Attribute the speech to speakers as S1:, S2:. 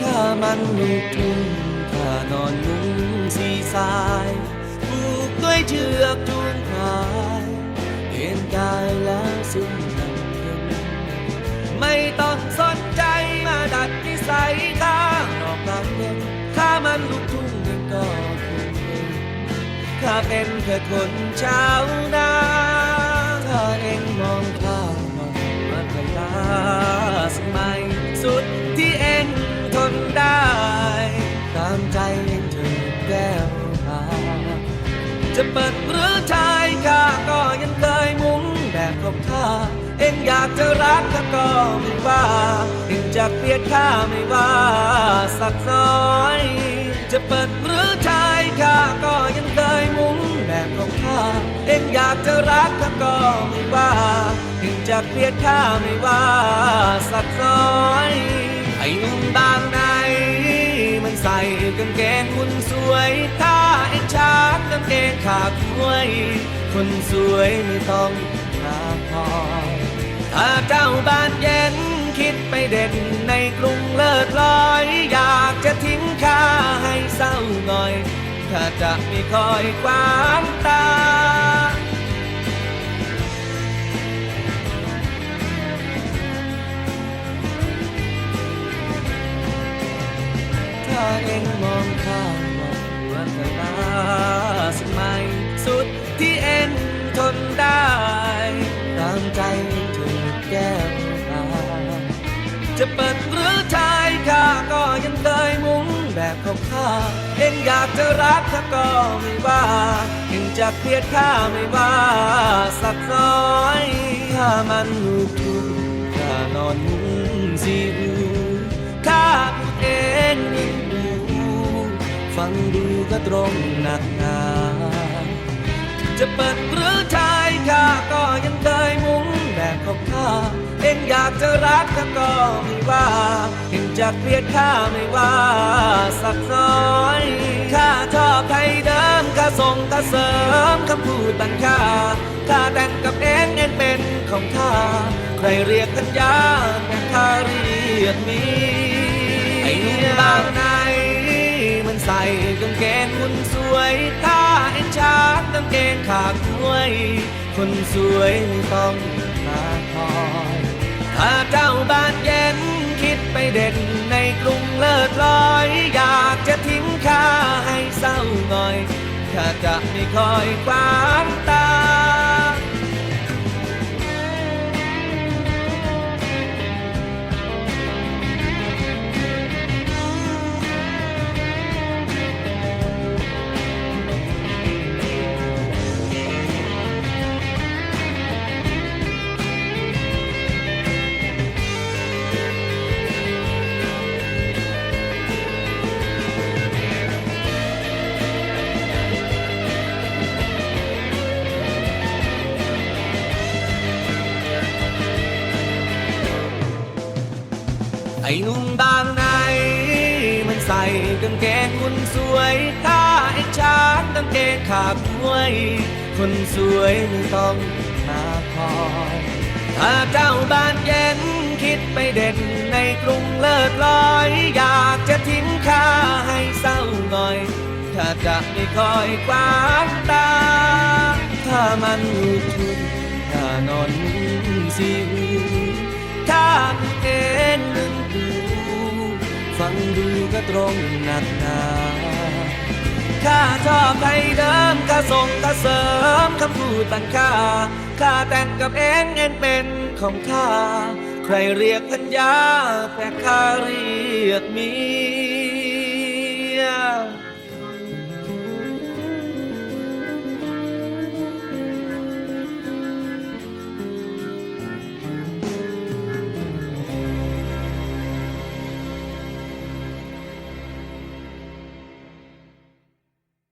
S1: ถ้ามันลูกทุ่งข้านอนมุ้งสีสายผูกด้วยเชือกจูงควายเห็นกายแล้วสิ้นลำเพ็ญไม่ต้องสนใจมาดัดนิสัยข้างนอกกลางเย็นข้ามันลูกทุ่งเองก็คงเป็นข้าเป็นแค่คนชาวนา จะเปิดหรือชายข้าก็ยังเคยมุ้งแบบของข้าเองอยากจะรักข้าก็ไม่ว่าเองจะเกลียดข้าไม่ว่าสักน้อย จะเปิดหรือชายข้าก็ยังเคยมุ้งแบบของข้าเองอยากจะรักข้าก็ไม่ว่าเองจะเกลียดข้าไม่ว่าสักน้อยไอ้หนุ่มบางในมันใส่กางเกงหุ่นสวย กงเกขาดถ้วย คนสวยไม่ต้องขาคอถ้าเจ้าบ้านเย็นคิดไปเด่นในกรุงเลิศลอย อยากจะทิ้งข้าให้เศร้าหน่อยข้าจะไม่คอยควางตาถ้าเองมองข้ามว่าวันเวลา สมัยสุดที่เองทนได้ตามใจเธอแก้วตาจะเปิดหรือชายข้าก็ยังเคยมุ้งแบบของข้าเองอยากจะรักข้าก็ไม่ว่าเองจะเกลียดข้าไม่ว่าสักน้อยข้ามันลูกทุ่งข้านอนมุ้งสีอู ฟังดูก็ตรงหนักหนาจะเปิดหรือชายข้าก็ยังเคยมุ้งแบบของข้าเองอยากจะรักข้าก็ไม่ว่าเองจะเกลียดข้าไม่ว่าสักน้อยข้าชอบไทยเดิมข้าส่งข้าเสริมคำพูดตั้งค่าข้าแต่งกับเองเองเป็นของข้าใครเรียกกันยากแต่ข้าเรียกมี กางเกงขาดถ้วย คนสวยต้องมาคอยถ้าเจ้าบานเย็นคิดไปเด่นในกรุงเลิศลอย อยากจะทิ้งข้าให้เศร้าหน่อยข้าจะไม่คอยควางต ไอ้นุ่มบางในมันใส่กางเกงคุณสวยถ้าไอ้ชาร์กางเกงขาดถ้วย คนสวยไม่ต้องมาคอยถ้าเจ้าบ้านเย็นคิดไปเด่นในกรุงเลิศลอย อยากจะทิ้งข้าให้เศร้าหน่อย ถ้าจะไม่คอยควางตา ถ้ามันลูกทุ่งถ้านอนสีอูถ้าเองนึง ดู ฟังดูก็ตรงหนักหนาข้าชอบไทยเดิมข้าส่งข้าเสริมคำพูดต่างข้าข้าแต่งกับเองเองเป็นของข้า ใครเรียกพัญญาแต่ข้าเรียกมี